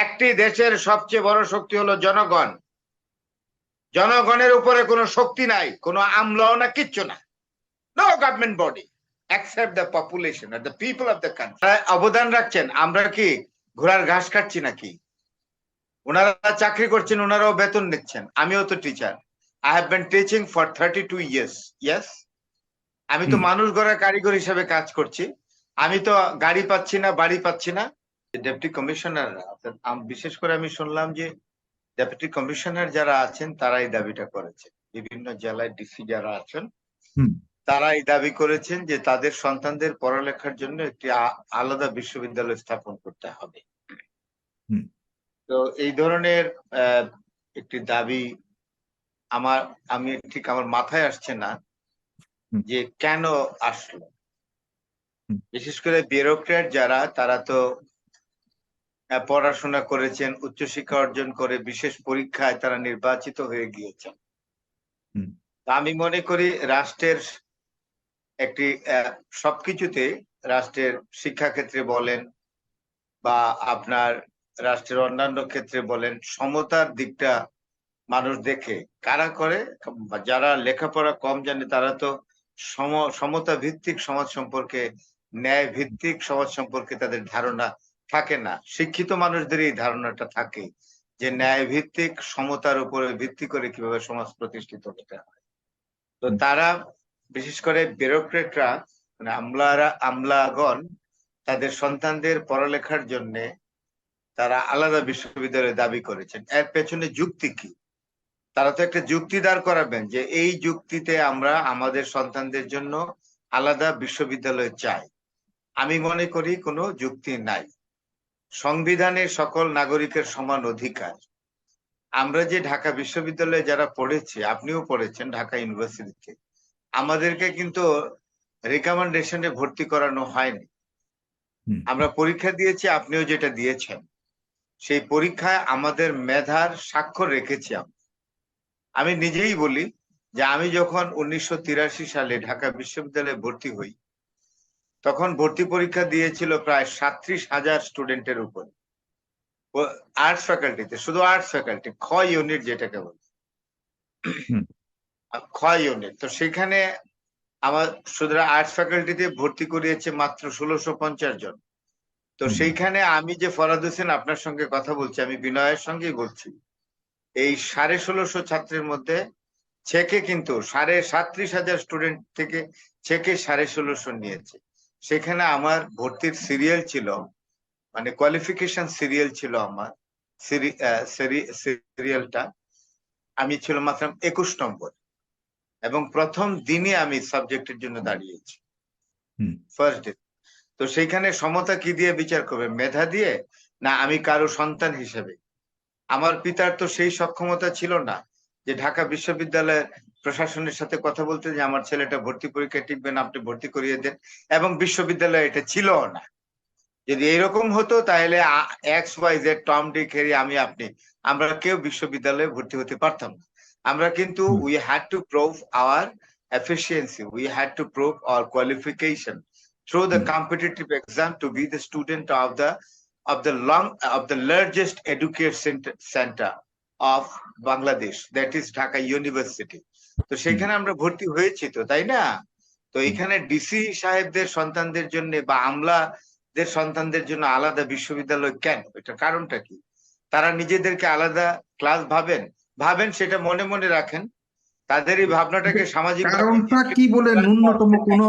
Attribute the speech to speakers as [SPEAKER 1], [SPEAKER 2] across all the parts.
[SPEAKER 1] একটি দেশের সবচেয়ে বড় শক্তি হলো জনগণ। জনগণের উপরে কোনো শক্তি নাই কোনো আমলাও না কিচ্ছু না। No government body accept the population R the people of the country অবদান রাখছেন আমরা কি ঘোড়ার ঘাস কাটছি নাকি? ওনারা চাকরি করছেন ওনারাও বেতন নিচ্ছেন। আমিও তো teacher I have been teaching for thirty two years yes আমি তো মানুষ গড়া কারিগর হিসেবে কাজ করছি। আমি তো গাড়ি পাচ্ছি না বাড়ি পাচ্ছি না। ডেপুটি কমিশনার বিশেষ করে আমি শুনলাম যে ডেপুটি কমিশনার যারা আছেন তারা এই দাবিটা করেছেন। বিভিন্ন জেলায় ডিসি যারা আছেন তারা এই দাবি করেছেন যে তাদের সন্তানদের পড়ালেখার জন্য একটি আলাদা বিশ্ববিদ্যালয় স্থাপন করতে হবে। তো এই ধরনের আহ, একটি দাবি আমার আমি ঠিক আমার মাথায় আসছে না যে কেন আসলো। বিশেষ করে ব্যুরোক্র্যাট যারা তারা তো পড়াশোনা করেছেন উচ্চশিক্ষা অর্জন করে বিশেষ পরীক্ষায় তারা নির্বাচিত হয়ে গিয়েছেন। আমি মনে করি রাষ্ট্রের একটি সবকিছুতে রাষ্ট্রের শিক্ষাক্ষেত্রে বলেন বা আপনার রাষ্ট্রের অন্যান্য ক্ষেত্রে বলেন সমতার দিকটা মানুষ দেখে। কারা করে? যারা লেখাপড়া কম জানে তারা তো সম সমতা ভিত্তিক সমাজ সম্পর্কে ন্যায় ভিত্তিক সমাজ সম্পর্কে তাদের ধারণা থাকে না। শিক্ষিত মানুষদের এই ধারণাটা থাকে যে ন্যায় ভিত্তিক সমতার উপরে ভিত্তি করে কীভাবে সমাজ প্রতিষ্ঠিত হতে হয়। তো তারা বিশেষ করে ব্যুরোক্রেটরা মানে আমলারা আমলাগণ তাদের সন্তানদের পড়ালেখার জন্য তারা আলাদা বিশ্ববিদ্যালয় দাবি করেছেন। এর পেছনে যুক্তি কি? তারা তো একটা যুক্তি দাঁড় করাবেন যে এই যুক্তিতে আমরা আমাদের সন্তানদের জন্য আলাদা বিশ্ববিদ্যালয় চাই। আমি মনে করি কোনো যুক্তি নাই। সংবিধানে সকল নাগরিকের সমান অধিকার। আমরা যে ঢাকা বিশ্ববিদ্যালয়ে যারা পড়েছি আপনিও পড়েছেন ঢাকা ইউনিভার্সিটিতে আমাদেরকে কিন্তু রিকমেন্ডেশনে ভর্তি করানো হয়নি। আমরা পরীক্ষা দিয়েছি আপনিও যেটা দিয়েছেন। সেই পরীক্ষায় আমাদের মেধার স্বাক্ষর রেখেছি আমরা। আমি নিজেই বলি যে আমি যখন উনিশশো তিরাশি সালে ঢাকা বিশ্ববিদ্যালয়ে ভর্তি হই তখন ভর্তি পরীক্ষা দিয়েছিল প্রায় সাত্রিশ হাজার স্টুডেন্টের উপর। আর্টস ফ্যাকাল্টিতে শুধু আর্টস ফ্যাকাল্টি খ ইউনিট যেটাকে বলে। খ ইউনিট তো সেখানে আমার শুধু আর্টস ফ্যাকাল্টিতে ভর্তি করিয়েছে মাত্র ষোলোশো পঞ্চাশ জন। তো সেইখানে আমি যে ফরাদ হোসেন আপনার সঙ্গে কথা বলছি আমি বিনয়ের সঙ্গেই বলছি। এই সাড়ে ষোলোশো ছাত্রের মধ্যে ছেকে কিন্তু সাড়ে সাত্রিশ হাজার স্টুডেন্ট থেকে ছেকে সাড়ে ষোলোশো নিয়েছে। সেখানে আমার ভর্তির সিরিয়াল ছিল মানে কোয়ালিফিকেশন সিরিয়াল ছিল আমার সিরিয়ালটা আমি ছিল মাত্র একুশ নম্বর। এবং প্রথম দিনে আমি সাবজেক্টের জন্য দাঁড়িয়েছি।
[SPEAKER 2] হুম।
[SPEAKER 1] ফার্স্ট ডে তো সেইখানে সমতা কি দিয়ে বিচার করবে? মেধা দিয়ে? না আমি কারও সন্তান হিসেবে। আমার পিতার তো সেই সক্ষমতা ছিল না যে ঢাকা বিশ্ববিদ্যালয়ের প্রশাসনের সাথে কথা বলতে যে আমার ছেলেটা ভর্তি পরীক্ষা টিকবেন আপনি ভর্তি করিয়ে দেন। এবং বিশ্ববিদ্যালয় এটা ছিল না। যদি এইরকম হতো তাহলে এক্স ওয়াই যে টম ডি খেরি আমি আপনি আমরা কেউ বিশ্ববিদ্যালয়ে ভর্তি হতে পারতাম না। আমরা কিন্তু we had to prove our efficiency we had to prove our qualification
[SPEAKER 2] through
[SPEAKER 1] the competitive exam to be the student of the of the long of the largest education centre of Bangladesh that is Dhaka university তো সেখানে আমরা ভর্তি হয়েছি তো তাই না? তো এখানে ডিসি সাহেবদের সন্তানদের জন্য বা আমলাদের সন্তানদের জন্য আলাদা বিশ্ববিদ্যালয় কেন? এটা কারণটা কি? তারা নিজেদেরকে আলাদা ক্লাস ভাবেন? ভাবেন সেটা মনে মনে রাখেন। তাদের এই ভাবনাটাকে সামাজিক
[SPEAKER 2] কারণটা কি বলে ন্যূনতম কোনো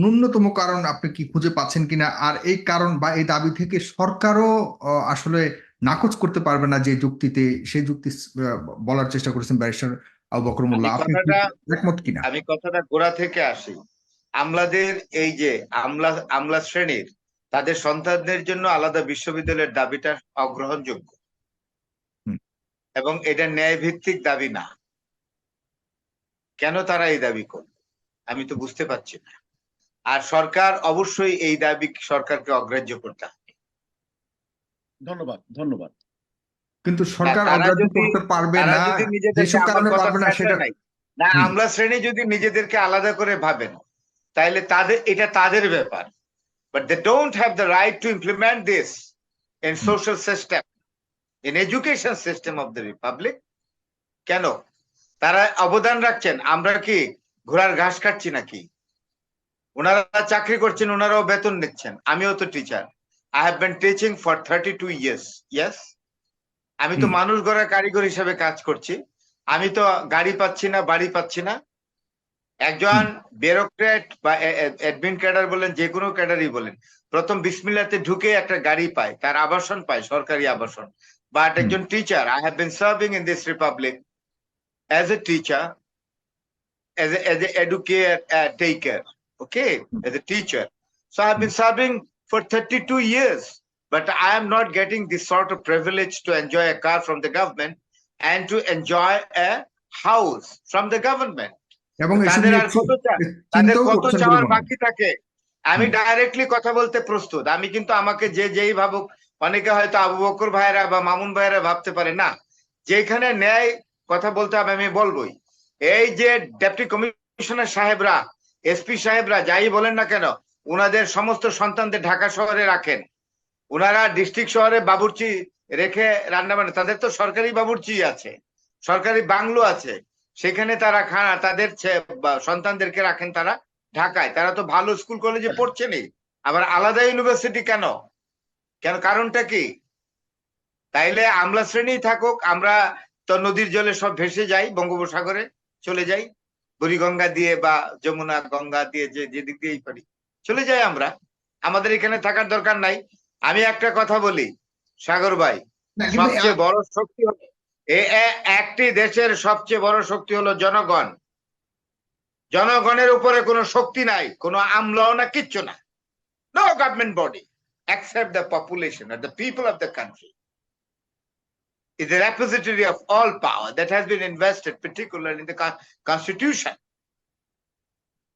[SPEAKER 2] ন্যূনতম কারণ আপনি কি খুঁজে পাচ্ছেন কিনা? আর এই কারণ বা এই দাবি থেকে সরকারও আসলে নাকচ করতে পারবে না যে যুক্তিতে সেই যুক্তি বলার চেষ্টা করেছেন ব্যারিস্টার আবু
[SPEAKER 1] আমি
[SPEAKER 2] আপনি
[SPEAKER 1] কথাটা-
[SPEAKER 2] একমত কিনা?
[SPEAKER 1] আমি কথাটা গোড়া থেকে আসি। আমলাদের এই যে আমলা আমলা শ্রেণির তাদের সন্তানদের জন্য আলাদা বিশ্ববিদ্যালয়ের দাবিটা অগ্রহণযোগ্য।
[SPEAKER 2] হুম।
[SPEAKER 1] এবং এটা ন্যায় ভিত্তিক দাবি না। কেন তারা এই দাবি করবে আমি তো বুঝতে পারছি না। আর সরকার অবশ্যই এই দাবি সরকারকে অগ্রাহ্য করতে হবে।
[SPEAKER 3] ধন্যবাদ ধন্যবাদ।
[SPEAKER 2] কিন্তু সরকার অগ্রাহ্য করতে পারবে না যেসব কারণে পারবে না সেটা
[SPEAKER 1] না। আমলা শ্রেণি যদি নিজেদেরকে আলাদা করে ভাবেন তাহলে তাদের এটা তাদের ব্যাপার। But they don't have the right to implement this in social system in education system of the republic কেন? তারা অবদান রাখছেন। আমরা কি ঘোড়ার ঘাস কাটছি নাকি? ওনারা চাকরি করছেন ওনারাও বেতন নিচ্ছেন। আমিও তো teacher I have been teaching for thirty two years yes আমি তো মানুষ গড়া কারিগর হিসেবে কাজ করছি। আমি তো গাড়ি পাচ্ছি না বাড়ি পাচ্ছি না। একজন ব্যুরোক্রেট বা অ্যাডমিন ক্যাডার বলেন যে কোনো ক্যাডারই বলেন প্রথম বিসমিল্লাতে ঢুকে একটা গাড়ি পায় তার আবাসন পায় সরকারি আবাসন। বাট একজন teacher I have been serving in this republic as a teacher as a, as a educate uh, taker, okay, as a teacher. So I've been serving for 32 years, but I am not getting this sort of privilege to enjoy a car from the government and to enjoy a house from the government. তাদের আর কত তাদের কত চাওয়ার বাকি থাকে? আমি directly কথা বলতে প্রস্তুত। আমি কিন্তু আমাকে যে যেই ভাবুক অনেকে হয়তো আবু বকর ভাইরা বা মামুন ভাইরা ভাবতে পারে না যেখানে ন্যায় কথা বলতে হবে আমি বলবোই। এই যে ডেপুটি কমিশনার সাহেবরা এসপি সাহেবরা যাই বলেন না কেন উনাদের সমস্ত সন্তানদের ঢাকা শহরে রাখেন। উনারা ডিস্ট্রিক্ট শহরে বাবুর্চি রেখে রান্না বান্না তাদের তো সরকারি বাবুর্চি আছে, সরকারি বাংলো আছে। সেখানে তারা খানা তাদের সন্তানদেরকে রাখেন তারা ঢাকায়। তারা তো ভালো স্কুল কলেজে পড়ছেনই আবার আলাদা ইউনিভার্সিটি কেন? কেন কারণটা কি? তাইলে আমলা শ্রেণি থাকুক, আমরা তো নদীর জলে সব ভেসে যাই, বঙ্গোপসাগরে চলে যাই। বুড়িগঙ্গা দিয়ে বা যমুনা গঙ্গা দিয়ে যে যেদিক দিয়েই পারি, চলে যাই আমরা। আমাদের এখানে থাকার দরকার নাই। আমি একটা কথা বলি সাগর ভাই সবচেয়ে বড় শক্তি একটি দেশের সবচেয়ে বড় শক্তি হলো জনগণ জনগণের উপরে কোনো শক্তি নাই কোনো আমলাও না কিচ্ছু না no government body except the population or the people of the country is the repository of all power that has been invested particularly in the constitution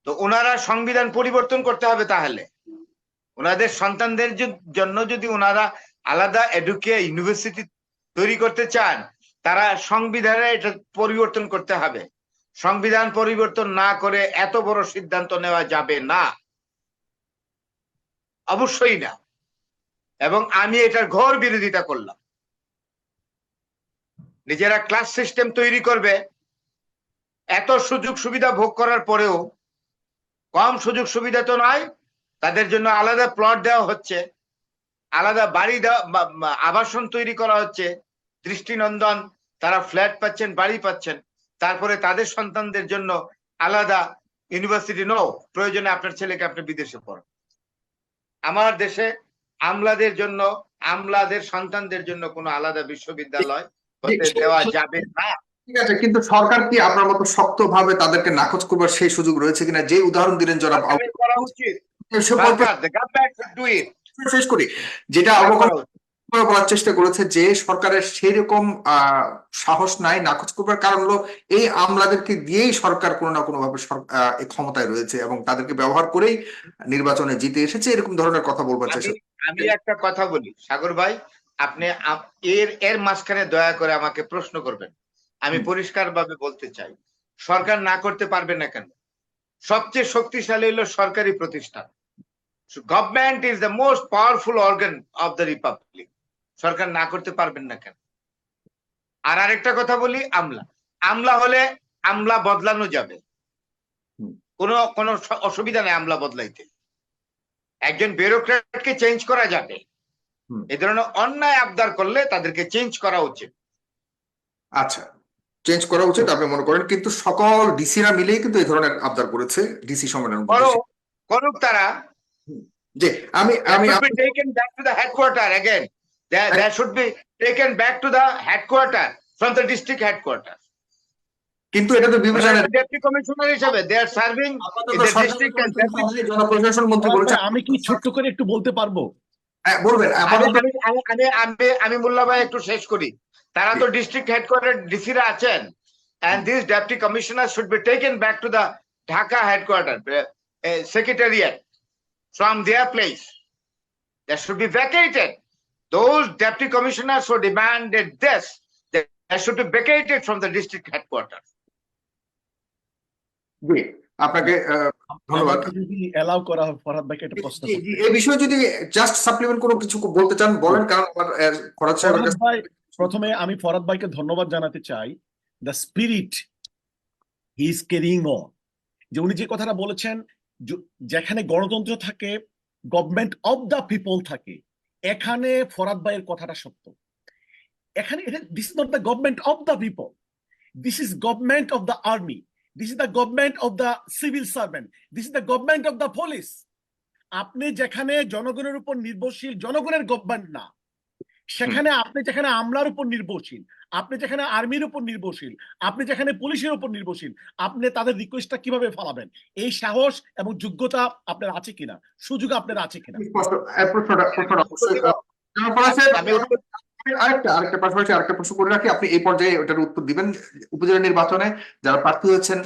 [SPEAKER 1] তো ওনারা সংবিধান পরিবর্তন করতে হবে তাহলে ওনাদের সন্তানদের জন্য যদি ওনারা আলাদা এডুকেয়া ইউনিভার্সিটি তৈরি করতে চান, তারা সংবিধানে এটা পরিবর্তন করতে হবে। সংবিধান পরিবর্তন না করে এত বড় সিদ্ধান্ত নেওয়া যাবে না। অবশ্যই না। এবং আমি এটার ঘোর বিরোধিতা করলাম। নিজেরা ক্লাস সিস্টেম তৈরি করবে। এত সুযোগ সুবিধা ভোগ করার পরেও কম সুযোগ সুবিধা তো নয় তাদের জন্য আলাদা প্লট দেওয়া হচ্ছে আলাদা বাড়ি দেওয়া আবাসন তৈরি করা হচ্ছে দৃষ্টিনন্দন তারা ফ্ল্যাট পাচ্ছেন বাড়ি পাচ্ছেন তারপরে তাদের সন্তানদের জন্য আলাদা ইউনিভার্সিটি নো প্রয়োজনে আপনার ছেলেকে আপনি বিদেশে পড়ান আমার দেশে আমলাদের জন্য আমলাদের সন্তানদের জন্য কোনো আলাদা বিশ্ববিদ্যালয় হতে দেওয়া যাবে না
[SPEAKER 2] ঠিক আছে কিন্তু সরকার কি আপনার মতো শক্তভাবে তাদেরকে নাকচ করবার সেই সুযোগ রয়েছে কিনা যে উদাহরণ দিলেন জনাব
[SPEAKER 1] করা উচিত
[SPEAKER 2] শেষ করি। যেটা বলার চেষ্টা করেছে যে সরকারের সেই রকম সাহস নাই নাকচ করবার কারণ হলো এই আমলাদেরকে দিয়েই সরকার কোনো না কোনো ভাবে ক্ষমতায় রয়েছে এবং তাদেরকে ব্যবহার করেই নির্বাচনে জিতে এসেছে এরকম ধরনের কথা বলবার চেষ্টা
[SPEAKER 1] আমি একটা কথা বলি সাগর ভাই আপনি এর এর মাঝখানে দয়া করে আমাকে প্রশ্ন করবেন। আমি পরিষ্কার ভাবে বলতে চাই সরকার না করতে পারবে না কেন? সবচেয়ে শক্তিশালী হলো সরকারি প্রতিষ্ঠান। Government is the most powerful organ of the republic সরকার না করতে পারবেন না কেন? আর আরেকটা কথা বলি আমলা। আমলা হলে আমলা বদলানো যাবে। কোনো কোনো অসুবিধা নেই আমলা বদলাইতে। একজন ব্যুরোক্র্যাটকে চেঞ্জ করা যাবে। এই ধরনের অন্যায় আবদার করলে তাদেরকে চেঞ্জ করা উচিত।
[SPEAKER 2] আচ্ছা চেঞ্জ করা উচিত আপনি মনে করেন। কিন্তু সকল ডিসিরা মিলেই কিন্তু এই ধরনের আবদার করেছে ডিসি সম্মেলন
[SPEAKER 1] করুক তারা।
[SPEAKER 2] আমি আমি
[SPEAKER 1] back to the headquarter again district headquarter
[SPEAKER 2] কিন্তু এটা তো বিবেচনা
[SPEAKER 1] deputy commissioner
[SPEAKER 2] serving the district
[SPEAKER 3] আমি কি ছোট্ট করে একটু বলতে পারব?
[SPEAKER 2] হ্যাঁ, বলবেন
[SPEAKER 1] আমি আমি মোল্লা ভাই একটু শেষ করি তারা তো ডিস্ট্রিক্ট হেডকোয়ার্টার ডিসিরা আছেন and these deputy commissioners should be taken back to the Dhaka headquarters uh, uh, secretariat from their place that should be vacated those deputy commissioners who demanded this they should be vacated from the district headquarters
[SPEAKER 2] আপনাকে ধন্যবাদ।
[SPEAKER 3] যদি allow করা হয় ফরহাদ ভাইকে একটা প্রশ্ন
[SPEAKER 2] জি,
[SPEAKER 3] করতে।
[SPEAKER 2] জি, এই বিষয়ে যদি জাস্ট সাপ্লিমেন্ট কোনো কিছু বলতে চান বলেন কারণ আমার আহ, খরচ সাহেবের
[SPEAKER 3] ফরহাদ
[SPEAKER 2] কাছে
[SPEAKER 3] প্রথমে আমি ফরাদ ভাইকে ধন্যবাদ জানাতে চাই the spirit he is carrying on যে উনি যে কথাটা বলেছেন যেখানে গণতন্ত্র থাকে গভর্নমেন্ট অফ দ্য পিপল থাকে এখানে ফরাদ ভাইয়ের কথাটা সত্য। এখানে this is not the government of the people this is government of the army this is the government of the civil servant this is the government of the police আপনি যেখানে জনগণের উপর নির্ভরশীল জনগণের গভর্নমেন্ট না। সেখানে আপনি যেখানে আমলার উপর নির্ভরশীল আপনি যেখানে আর্মির উপর নির্ভরশীল আপনি যেখানে পুলিশের উপর নির্ভরশীল আপনি তাদের রিকোয়েস্টটা কীভাবে ফলাবেন? এই সাহস এবং যোগ্যতা আপনার আছে কিনা? সুযোগ আপনার আছে কিনা?
[SPEAKER 4] আরেকটা আরেকটা পাশাপাশি আরেকটা প্রশ্ন করে রাখি। আপনি এই পর্যায়ে ওটার উত্তর দিবেন। উপজেলা নির্বাচনে যারা প্রার্থী হয়েছেন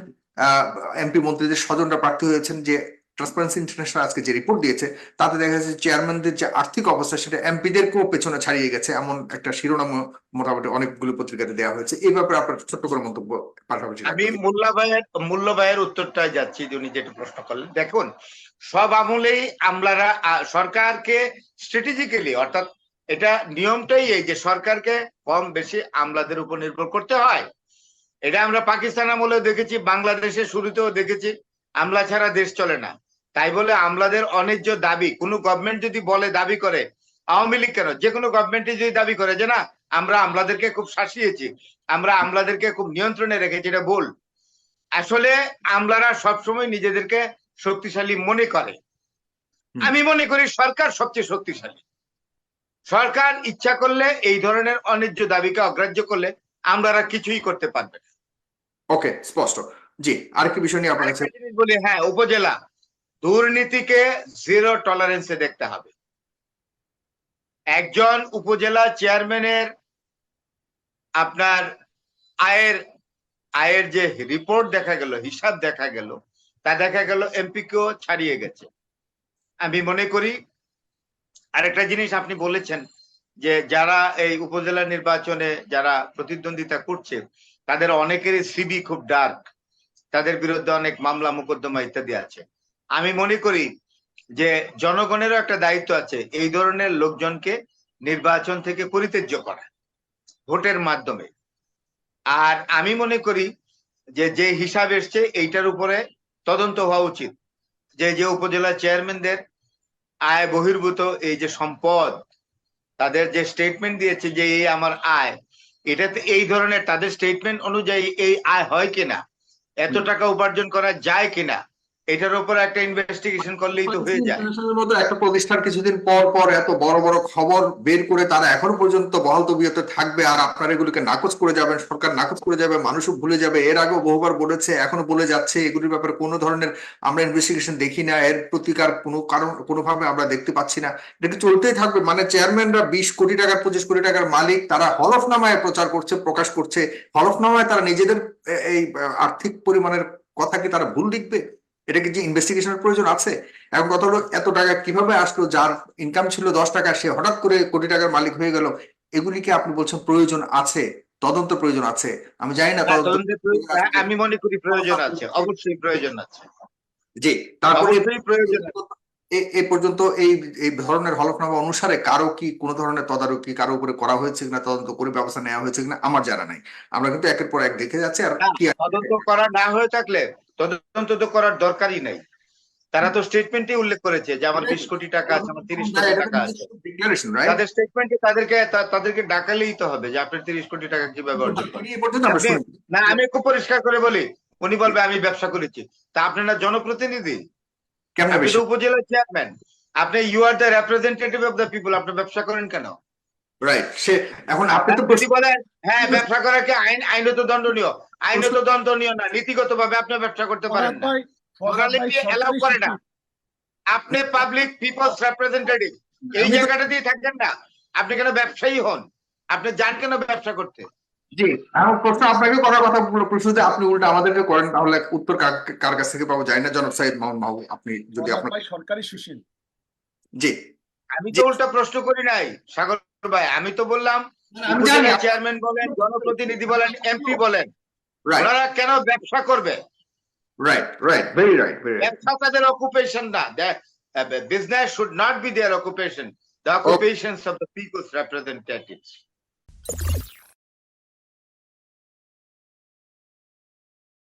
[SPEAKER 4] এমপি মন্ত্রীদের স্বজনরা প্রার্থী হয়েছেন যে ট্রান্সপারেন্সি ইন্টারন্যাশনাল আজকে যে রিপোর্ট দিয়েছে, তাতে দেখা যাচ্ছে চেয়ারম্যানদের যে আর্থিক অবস্থা, সেটা এমপিদেরকেও পেছনে ছাড়িয়ে গেছে। এমন একটা শিরোনাম মোটামুটি অনেকগুলো পত্রিকাতে দেওয়া হয়েছে। এই ব্যাপারে আপনার ছোট্ট করে মন্তব্য পাশাপাশি
[SPEAKER 1] আমি। মোল্লা ভাইয়ের, মোল্লা উত্তরটায় যাচ্ছি উনি যেটা প্রশ্ন করলেন। দেখুন, সব আমলেই আমলারা সরকারকে স্ট্র্যাটেজিক্যালি অর্থাৎ এটা নিয়মটাই এই যে সরকারকে কম বেশি আমলাদের উপর নির্ভর করতে হয়। এটা আমরা পাকিস্তান আমলেও দেখেছি বাংলাদেশের শুরুতেও দেখেছি আমলা ছাড়া দেশ চলে না। তাই বলে আমলাদের অন্যায্য দাবি কোনো গভর্নমেন্ট যদি বলে দাবি করে আওয়ামী লীগ কেন? যে কোনো গভর্নমেন্টই যদি দাবি করে যে না আমরা আমলাদেরকে খুব শাসিয়েছি আমরা আমলাদেরকে খুব নিয়ন্ত্রণে রেখেছি এটা ভুল। আসলে আমলারা সবসময় নিজেদেরকে শক্তিশালী মনে করে। আমি মনে করি সরকার সবচেয়ে শক্তিশালী। সরকার ইচ্ছা করলে এই ধরনের অন্যায্য দাবিকে অগ্রাহ্য করলে আমরা কিছুই করতে পারবে না।
[SPEAKER 4] ওকে স্পষ্ট। জি আরেকটি বিষয় নিয়ে আপনার
[SPEAKER 1] জিনিস বলি হ্যাঁ উপজেলা। দুর্নীতিকে জিরো টলারেন্সে দেখতে হবে। একজন উপজেলা চেয়ারম্যানের আপনার আয়ের আয়ের যে রিপোর্ট দেখা গেল হিসাব দেখা গেল তা দেখা গেল এমপি কেও ছাড়িয়ে গেছে। আমি মনে করি আরেকটা জিনিস আপনি বলেছেন যে যারা এই উপজেলা নির্বাচনে যারা প্রতিদ্বন্দ্বিতা করছে, তাদের অনেকের সিবি খুব ডার্ক তাদের বিরুদ্ধে অনেক মামলা, মোকদ্দমা ইত্যাদি আছে। আমি মনে করি যে জনগণেরও একটা দায়িত্ব আছে এই ধরনের লোকজনকে নির্বাচন থেকে পরিত্যাজ্য করা, ভোটের মাধ্যমে। আর আমি মনে করি যে যে হিসাব এসছে, এইটার উপরে তদন্ত হওয়া উচিত। যে যে উপজেলা চেয়ারম্যানদের আয় বহির্ভূত এই যে সম্পদ তাদের যে স্টেটমেন্ট দিয়েছে যে এই আমার আয় এটাতে এই ধরনের তাদের স্টেটমেন্ট অনুযায়ী এই আয় হয় কিনা এত টাকা উপার্জন করা যায় কিনা এটার উপর একটা ইনভেস্টিগেশন করলেই তো হয়ে যায়।
[SPEAKER 4] মতো একটা প্রতিষ্ঠান কিছুদিন পর পর এত বড় বড় খবর বের করে তারা এখনও পর্যন্ত বহাল তবিয়তে থাকবে আর আপনারা এগুলিকে নাকচ করে যাবেন, সরকার নাকচ করে যাবে, মানুষও ভুলে যাবে। এর আগেও বহুবার বলেছে, এখনও বলে যাচ্ছে, এগুলির ব্যাপারে কোনো ধরনের আমরা ইনভেস্টিগেশন দেখি না, এর প্রতিকার কোনো কারণ, কোনোভাবে আমরা দেখতে পাচ্ছি না। এটা চলতেই থাকবে। মানে চেয়ারম্যানরা বিশ কোটি টাকার, পঁচিশ কোটি টাকার মালিক, তারা হলফনামায় প্রচার করছে, প্রকাশ করছে। হলফনামায় তারা নিজেদের এই, আর্থিক পরিমাণের কথা কি তারা ভুল লিখবে? এটা কি যে ইনভেস্টিগেশনের প্রয়োজন আছে এখন কথা হলো এত টাকা কীভাবে আসলো যার ইনকাম ছিল দশ টাকা সে হঠাৎ করে কোটি টাকার মালিক হয়ে গেল এগুলিকে আপনি বলছেন প্রয়োজন আছে? তদন্ত প্রয়োজন আছে? আমি জানি না
[SPEAKER 1] তদন্তের প্রয়োজন- হ্যাঁ, আমি মনে করি প্রয়োজন আছে অবশ্যই প্রয়োজন আছে।
[SPEAKER 4] জি তারপরে
[SPEAKER 1] প্রয়োজন
[SPEAKER 4] এ পর্যন্ত এই এই ধরনের হলফনামা অনুসারে কারও কি কোনো ধরনের তদারকি কারও উপরে করা হয়েছে কিনা তদন্ত করে ব্যবস্থা নেওয়া হয়েছে কিনা আমার জানা নাই। আমরা কিন্তু একের পর এক দেখে যাচ্ছি আর কি
[SPEAKER 1] তদন্ত করা না হয়ে থাকলে তদন্ত তো করার দরকারই নাই। তারা তো স্টেটমেন্টে উল্লেখ করেছে যে আমার বিশ কোটি টাকা আছে আমার তিরিশ কোটি টাকা আছে। তাদের স্টেটমেন্টে তাদেরকে তাদেরকে ডাকালেই তো হবে যে আপনার তিরিশ কোটি টাকা কীভাবে অর্জন না আমি খুব পরিষ্কার করে বলি উনি বলবে আমি ব্যবসা করেছি। তা আপনি না জনপ্রতিনিধি? উপজেলা চেয়ারম্যান আপনি you are the representative of the people আপনি ব্যবসা করেন কেন?
[SPEAKER 4] রাইট সে এখন আপনি তো
[SPEAKER 1] যদি বলেন হ্যাঁ ব্যবসা করা কি? আইন আইনত দণ্ডনীয়। আইনত দণ্ডনীয় না নীতিগত ভাবে আপনি ব্যবসা করতে পারেন না। মোরালিটি এলাও করে না। আপনি পাবলিক পিপলস রিপ্রেজেন্টেটিভ এই জায়গাটা দিয়ে থাকবেন না। আপনি কেন ব্যবসায়ী হন? আপনি যান কেন ব্যবসা করতে?
[SPEAKER 4] জি এখন প্রশ্ন আপনাকে করার কথা আপনি উল্টা আমাদেরকে করেন তাহলে উত্তর কার কার কাছ থেকে পাবো? জানি না জনাব সাইদ মাহমুদ মাহবুব আপনি যদি আপনার
[SPEAKER 3] সরকারি সুশীল।
[SPEAKER 4] জি।
[SPEAKER 1] আমি তো উল্টা প্রশ্ন করি নাই সাগর ভাই। আমি তো বললাম চেয়ারম্যান বলেন জনপ্রতিনিধি বলেন এমপি বলেন।
[SPEAKER 4] রাইট
[SPEAKER 1] ওনারা কেন ব্যবসা করবে?
[SPEAKER 4] Right right very right very right
[SPEAKER 1] ব্যবসা তাদের অকুপেশন না। Business should not be their occupation the occupations of the people's representatives